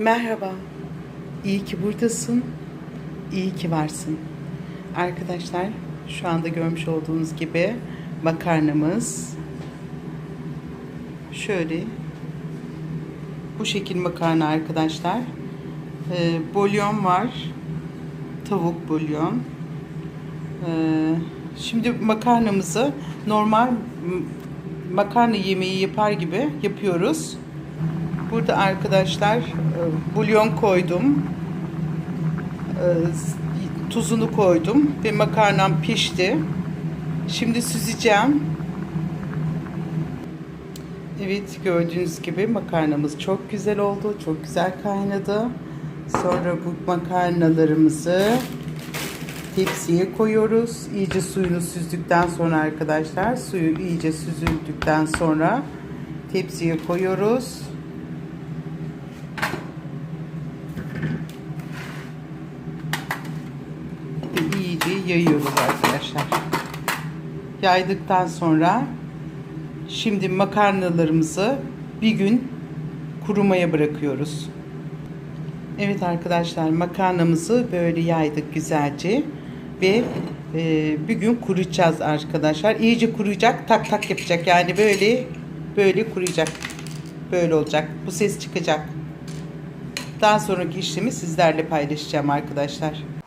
Merhaba. İyi ki buradasın. İyi ki varsın. Arkadaşlar şu anda görmüş olduğunuz gibi makarnamız şöyle bu şekil makarna arkadaşlar. Ee, bulyon var. Tavuk bulyon. Ee, şimdi makarnamızı normal makarna yemeği yapar gibi yapıyoruz. Burada arkadaşlar e, bulyon koydum. E, Tuzunu koydum ve makarnam pişti. Şimdi süzeceğim. Evet gördüğünüz gibi makarnamız çok güzel oldu. Çok güzel kaynadı. Sonra bu makarnalarımızı tepsiye koyuyoruz. İyice suyunu süzdükten sonra arkadaşlar suyu iyice süzüldükten sonra tepsiye koyuyoruz. İyice yayıyoruz arkadaşlar. Yaydıktan sonra şimdi makarnalarımızı bir gün kurumaya bırakıyoruz. Evet arkadaşlar makarnamızı böyle yaydık güzelce ve e, bir gün kurutacağız arkadaşlar. İyice kuruyacak tak tak yapacak yani böyle böyle kuruyacak. Böyle olacak. Bu ses çıkacak. Daha sonraki işlemi sizlerle paylaşacağım arkadaşlar.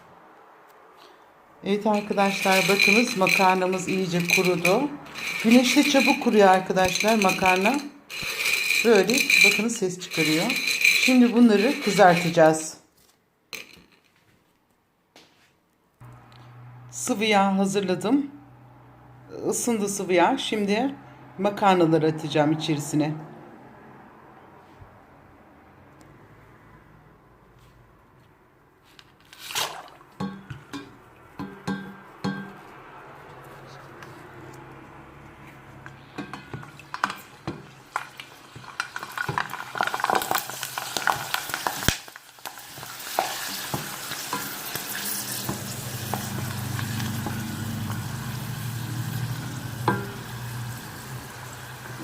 Evet arkadaşlar bakınız makarnamız iyice kurudu. Güneşte çabuk kuruyor arkadaşlar makarna. Böyle bakınız ses çıkarıyor. Şimdi bunları kızartacağız. Sıvı yağ hazırladım. Isındı sıvı yağ. Şimdi makarnaları atacağım içerisine.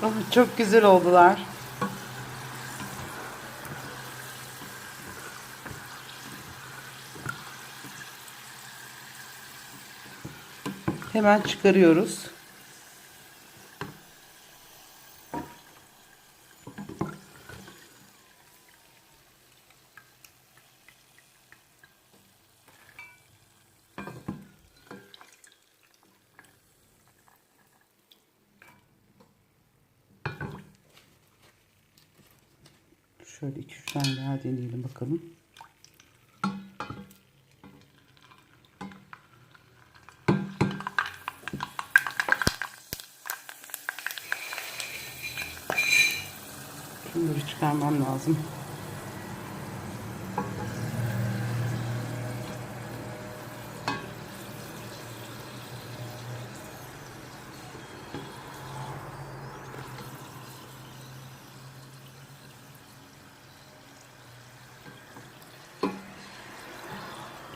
Ah, çok güzel oldular. Hemen çıkarıyoruz. Şöyle iki üç tane daha deneyelim bakalım. Şunları çıkarmam lazım.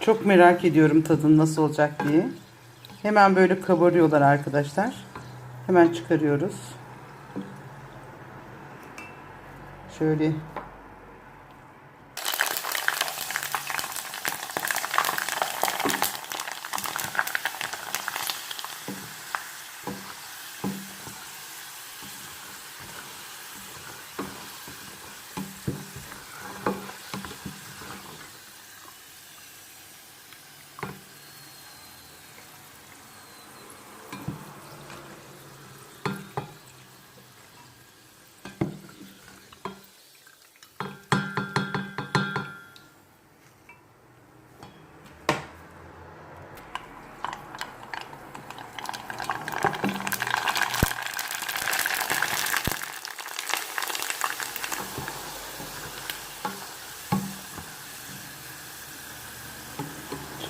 Çok merak ediyorum tadın nasıl olacak diye. Hemen böyle kabarıyorlar arkadaşlar. Hemen çıkarıyoruz. Şöyle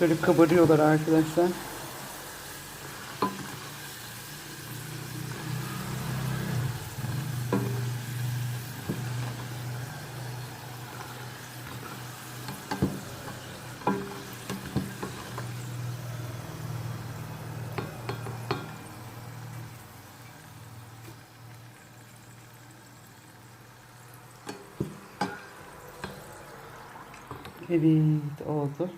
Şöyle kabarıyorlar arkadaşlar. Evet oldu.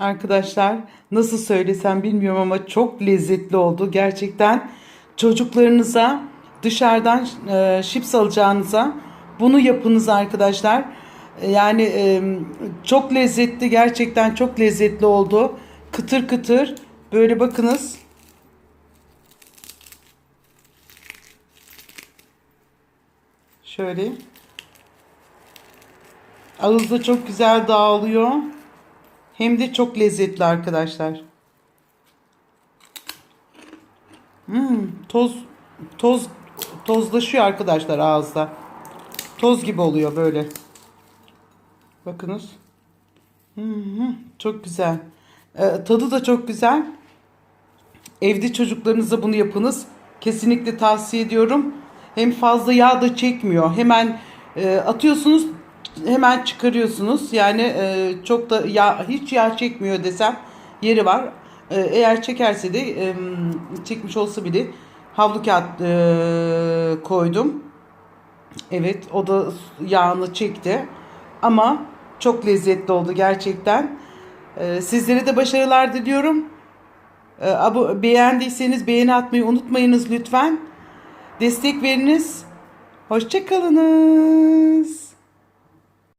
Arkadaşlar nasıl söylesem bilmiyorum ama çok lezzetli oldu. Gerçekten çocuklarınıza dışarıdan e, chips alacağınıza bunu yapınız arkadaşlar. Yani e, çok lezzetli gerçekten çok lezzetli oldu. Kıtır kıtır böyle bakınız. Şöyle. Ağızda çok güzel dağılıyor. Hem de çok lezzetli arkadaşlar. Hmm, toz toz tozlaşıyor arkadaşlar ağızda. Toz gibi oluyor böyle. Bakınız. Hı hı, çok güzel. Ee, tadı da çok güzel. Evde çocuklarınıza bunu yapınız. Kesinlikle tavsiye ediyorum. Hem fazla yağ da çekmiyor. Hemen e, atıyorsunuz, hemen çıkarıyorsunuz. Yani e, çok da yağ hiç yağ çekmiyor desem yeri var. E, eğer çekerse de e, çekmiş olsa bile havlu kağıt e, koydum. Evet, o da yağını çekti. Ama çok lezzetli oldu gerçekten. E, sizlere de başarılar diliyorum. E, beğendiyseniz beğeni atmayı unutmayınız lütfen. Destek veriniz. Hoşçakalınız.